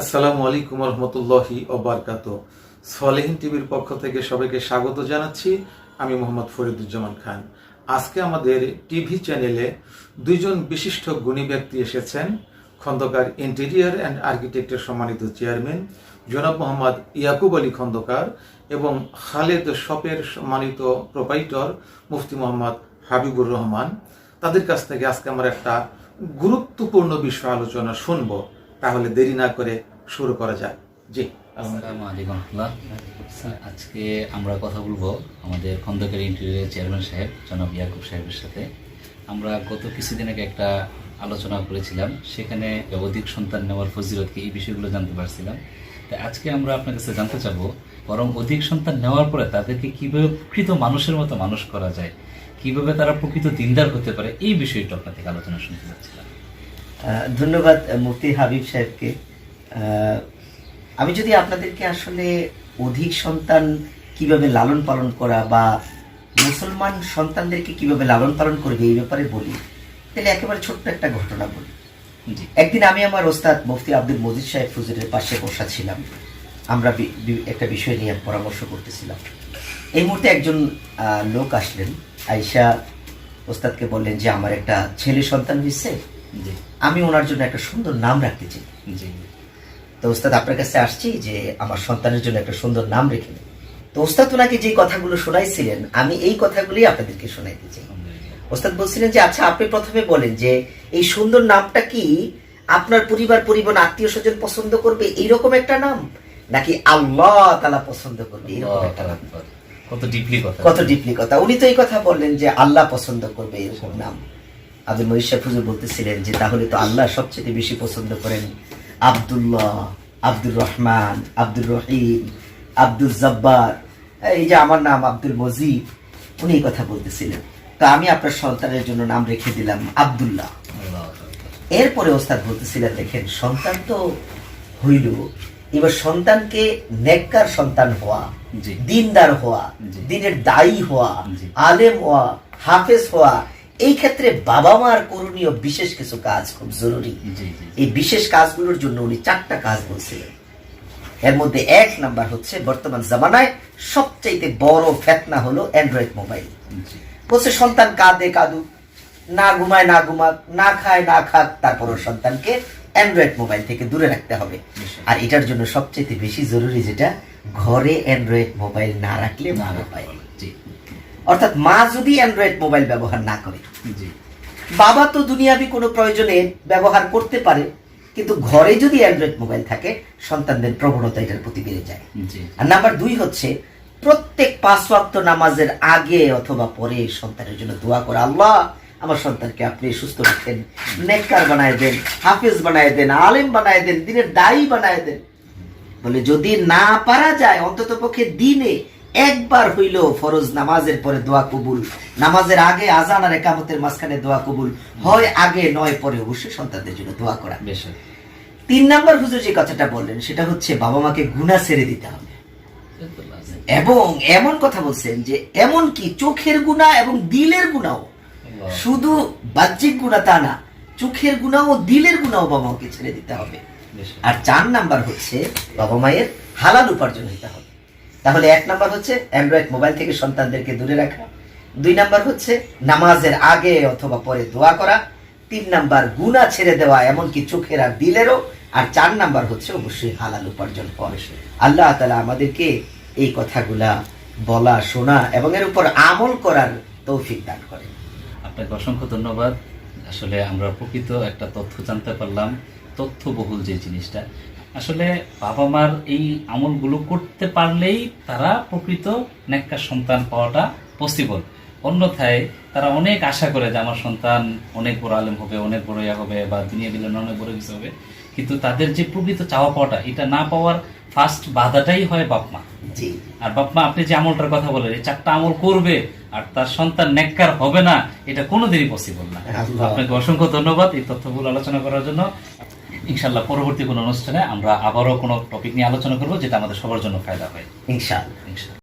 আসসালামু আলাইকুম রহমতুল্লাহি ওবরকাত। সলেহিন টিভির পক্ষ থেকে সবাইকে স্বাগত জানাচ্ছি। আমি মোহাম্মদ ফরিদুজ্জামান খান। আজকে আমাদের টিভি চ্যানেলে দুইজন বিশিষ্ট গুণী ব্যক্তি এসেছেন। খন্দকার ইন্টেরিয়ার অ্যান্ড আর্কিটেক্টের সম্মানিত চেয়ারম্যান জনাব মোহাম্মদ ইয়াকুব আলী খন্দকার এবং খালেদ শপের সম্মানিত প্রোপাইটর মুফতি মোহাম্মদ হাবিবুর রহমান। তাদের কাছ থেকে আজকে আমরা একটা গুরুত্বপূর্ণ বিষয় আলোচনা শুনব। তাহলে দেরি না করে শুরু করা যাক। জি। আজকে আমরা কথা বলব আমাদের খন্দকার ইন্টেরিয়ার চেয়ারম্যান সাহেব, জনাব ইয়াকুব সাহেবের সাথে। আমরা গত কিছুদিন আগে একটা আলোচনা করেছিলাম, সেখানে অধিক সন্তান নেওয়ার ফজিলত কি, এই বিষয়গুলো জানতে পারছিলাম। তাই আজকে আমরা আপনার কাছে জানতে চাবো, বরং অধিক সন্তান নেওয়ার পরে তাদেরকে কীভাবে প্রকৃত মানুষের মতো মানুষ করা যায়, কীভাবে তারা প্রকৃত দিনদার হতে পারে, এই বিষয়টা আপনার থেকে আলোচনা শুনতে চাচ্ছিলাম। ধন্যবাদ মুফতি হাবিব সাহেবকে। আমি যদি আপনাদেরকে আসলে অধিক সন্তান কীভাবে লালন পালন করা বা মুসলমান সন্তানদেরকে কীভাবে লালন পালন করবে এই ব্যাপারে বলি তাহলে একেবারে ছোট্ট একটা ঘটনা বলি। একদিন আমি আমার ওস্তাদ মুফতি আব্দুল মজিদ সাহেব ফুজুরের পাশে বসা ছিলাম। আমরা একটা বিষয় নিয়ে পরামর্শ করতেছিলাম। এই মুহূর্তে একজন লোক আসলেন। আইসা ওস্তাদকে বললেন যে আমার একটা ছেলে সন্তান হয়েছে। আমি ওনার জন্য একটা সুন্দর নাম রাখতে চাই। তো ওস্তাদ আপনার কাছে আসছি যে আমার সন্তানের জন্য একটা সুন্দর নাম রেখে দিন। তো ওস্তাদ ওনাকে যে কথাগুলো শোনাইছিলেন আমি এই কথাগুলি আপনাদেরকে শোনাইতে চাই। ওস্তাদ বলছিলেন যে আচ্ছা আপনি প্রথমে বলেন যে এই সুন্দর নামটা কি আপনার পরিবার পরিবার আত্মীয় স্বজন পছন্দ করবে? এইরকম একটা নাম? নাকি আল্লাহ তালা পছন্দ করবে? এরকম একটা নাম? কত ডিপলি কথা। কত ডিপলি কথা। উনি তো এই কথা বললেন যে আল্লাহ পছন্দ করবে এরকম নাম। আব্দুল মহিদ শাহ ফুজুর বলতেছিলেন যে তাহলে তো আল্লাহ সবচেয়ে বেশি পছন্দ করেন আব্দুল্লাহ আব্দুর রহমান আব্দুর রহিম আব্দুল জব্বার। এই যে আমার নাম আব্দুল মজিদ উনি এই কথা বলতেছিলেন। তো আমি আপনার সন্তানের জন্য নাম রেখে দিলাম আব্দুল্লাহ। এরপরে ওস্তাদ বলতেছিলেন দেখেন সন্তান তো হইল। এবার সন্তানকে নেককার সন্তান হওয়া। দিনদার হওয়া দিনের দায়ী হওয়া আলেম হওয়া হাফেজ হওয়া এই ক্ষেত্রে বাবা মার করণীয় বিশেষ কিছু কাজ খুব জরুরি। এই বিশেষ কাজগুলোর জন্য উনি চারটা কাজ বলছিলেন। এর মধ্যে এক নাম্বার হচ্ছে বর্তমান জামানায় সবচাইতে বড় ফেতনা হলো অ্যান্ড্রয়েড মোবাইল। বলছে সন্তান কাঁদে কাঁদুক না ঘুমায় না ঘুমাক না খায় না খাক তারপরও সন্তানকে অ্যান্ড্রয়েড মোবাইল থেকে দূরে রাখতে হবে। আর এটার জন্য সবচেয়ে বেশি জরুরি যেটা ঘরে অ্যান্ড্রয়েড মোবাইল না রাখলে ভালো হয়। অর্থাৎ মা যদি অ্যান্ড্রয়েড মোবাইল ব্যবহার না করে। বাবা তো দুনিয়াবি কোনো প্রয়োজনে ব্যবহার করতে পারে কিন্তু ঘরে যদি অ্যান্ড্রয়েড মোবাইল থাকে সন্তানদের প্রবণতা এটার প্রতি বেড়ে যায়। আর নাম্বার দুই হচ্ছে প্রত্যেক পাঁচ ওয়াক্ত নামাজের আগে অথবা পরে সন্তানের জন্য দোয়া করা আল্লাহ আমার সন্তানকে আপনি সুস্থ রাখেন নেককার বানায় দেন হাফেজ বানায় দেন আলেম বানায় দেন দিনের দায়ী বানায় দেন। বলে যদি না পারা যায় অন্তত পক্ষে দিনে একবার হইল ফরজ নামাজের পরে দোয়া কবুল নামাজের আগে আজান আর একামতের মাঝখানে দোয়া কবুল হয় আগে নয় পরে অবশ্যই সন্তানদের জন্য দোয়া করা। বেশ তিন নাম্বার হুজুর যে কথাটা বললেন সেটা হচ্ছে বাবা মাকে গুণা ছেড়ে দিতে হবে। এবং এমন কথা বলছেন যে এমন কি চোখের গুণা এবং দিলের গুণাও শুধু বাহ্যিক গুণা তা না চোখের গুণা ও দিলের গুণাও বাবা মাকে ছেড়ে দিতে হবে। আর চার নাম্বার হচ্ছে বাবা মায়ের হালাল উপার্জন হইতে হবে। তাহলে এক নাম্বার হচ্ছে অ্যান্ড্রয়েড মোবাইল থেকে সন্তানদেরকে দূরে রাখা। দুই নাম্বার হচ্ছে নামাজের আগে অথবা পরে দোয়া করা। তিন নাম্বার গুণা ছেড়ে দেওয়া, এমনকি চোখের আর আর চার নাম্বার হচ্ছে অবশ্যই হালাল উপার্জন হওয়া আল্লাহ তালা আমাদেরকে এই কথাগুলা বলা, শোনা এবং এর উপর আমল করার তৌফিক দান করেন। আপনাকে অসংখ্য ধন্যবাদ। আসলে আমরা প্রকৃত একটা তথ্য জানতে পারলাম। তথ্যবহুল যে জিনিসটা আসলে বাবা মার এই আমলগুলো করতে পারলেই তারা প্রকৃত নেককার সন্তান পাওয়াটা পসিবল অন্যথায় তারা অনেক আশা করে যে আমার সন্তান অনেক বড় আলেম হবে অনেক বড় ইয়া হবে বা দুনিয়া দিলে অনেক বড় কিছু হবে। কিন্তু তাদের যে প্রকৃত চাওয়া পাওয়াটা এটা না পাওয়ার ফার্স্ট বাধাটাই হয় বাপ মা জি। আর বাপমা আপনি যে আমলটার কথা বলেন এই চারটা আমল করবে আর তার সন্তান নেককার হবে না এটা কোনোদিনই পসিবল না। আপনাকে অসংখ্য ধন্যবাদ এই তথ্যগুলো আলোচনা করার জন্য। ইনশাল্লাহ পরবর্তী কোনো অনুষ্ঠানে আমরা আবারও কোনো টপিক নিয়ে আলোচনা করব যেটা আমাদের সবার জন্য ফায়দা হয়। ইনশাআল্লাহ। ইনশাল্লাহ